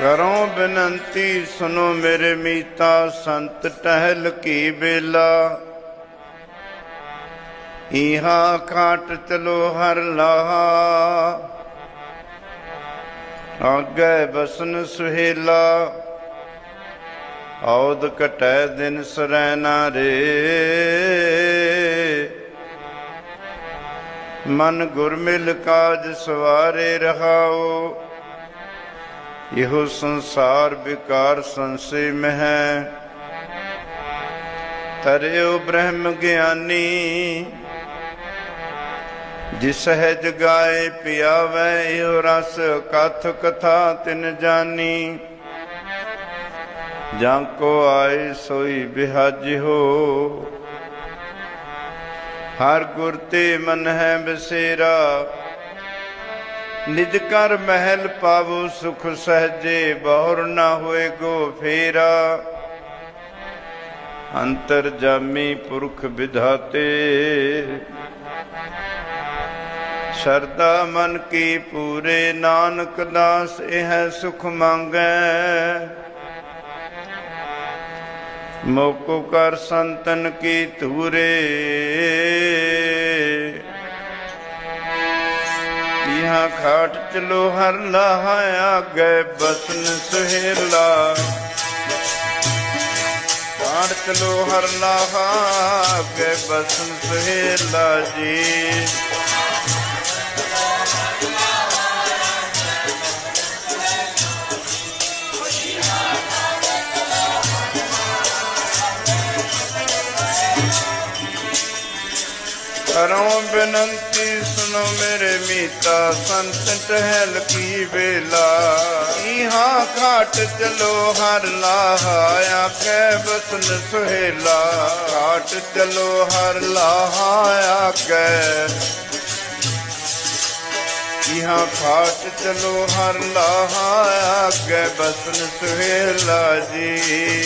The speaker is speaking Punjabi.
ਕਰੋ ਬੇਨੰਤੀ ਸੁਨੋ ਮੇਰੇ ਮੀਤਾ, ਸੰਤ ਟਹਿਲ ਕੀ ਬੇਲਾ। ਇਹਾ ਕਾਟ ਚਲੋ ਹਰ ਲਾਹਾ। ਆਗੇ ਬਸਨ ਸੁਹੇਲਾ। ਔਦ ਕਟੈ ਦਿਨ ਸਰੈਨਾ ਰੇ। ਮਨ ਗੁਰਮਿਲ ਕਾਜ ਸਵਾਰੇ ਰਹਾਓ। ਇਹੋ ਸੰਸਾਰ ਵਿਕਾਰ ਸੰਸੇ ਮਹਿ। ਤਰਿਓ ਬ੍ਰਹਮ ਗਿਆਨੀ। ਜਿਸ ਹੈ ਜਗਾਏ ਪਿਆਵੈ, ਇਹੋ ਰਸ ਕਥ ਕਥਾ ਤਿਨ ਜਾਨੀ। ਜਾਂ ਕੋ ਆਏ ਸੋਈ ਬਿਹਾਜਿਓ ਹਰ ਗੁਰ ਤੇ ਮਨ ਹੈ ਬਸੇਰਾ। ਨਿਜ ਕਰ ਮਹਿਲ ਪਾਵੋ ਸੁਖ ਸਹਜੇ, ਬਹੁਰ ਨਾ ਹੋਏ ਗੋ ਫੇਰਾ। ਅੰਤਰ ਜਾਮੀ ਪੁਰਖ ਵਿਧਾਤੇ। ਸ਼ਰਦਾ ਮਨ ਕੀ ਪੂਰੇ, ਨਾਨਕ ਦਾਸ ਇਹ ਸੁਖ ਮੰਗੈ। ਮੋਕੋ ਕਰ ਸੰਤਨ ਕੀ ਧੂਰੇ। ਇਹਾਂ ਖਾਟ ਚਲੋ ਹਰ ਲਾਹਾ ਗਏ ਬਸਨ ਸੁਹੇਲਾ। ਖਾਟ ਚਲੋ ਹਰ ਲਾਹਾ ਗਏ ਬਸਨ ਸੁਹੇਲਾ ਜੀ। ਕਰੋ ਬੇਨੰਤੀ ਸੁਨੋ ਮੇਰੇ ਮੀਤਾ, ਸੰਤ ਟਹਿਲ ਕੀ ਵੇਲਾ। ਇਹਾਂ ਘਾਟ ਚਲੋ ਹਰ ਲਾਹਾ, ਆਖੇ ਬਸਨ ਸੁਹੇਲਾ। ਘਾਟ ਚਲੋ ਹਰ ਲਾਹਾ, ਆਖੇ। ਇਹਾਂ ਘਾਟ ਚਲੋ ਹਰ ਲਾਹਾ, ਆਖੇ ਬਸਨ ਸੁਹੇਲਾ ਜੀ।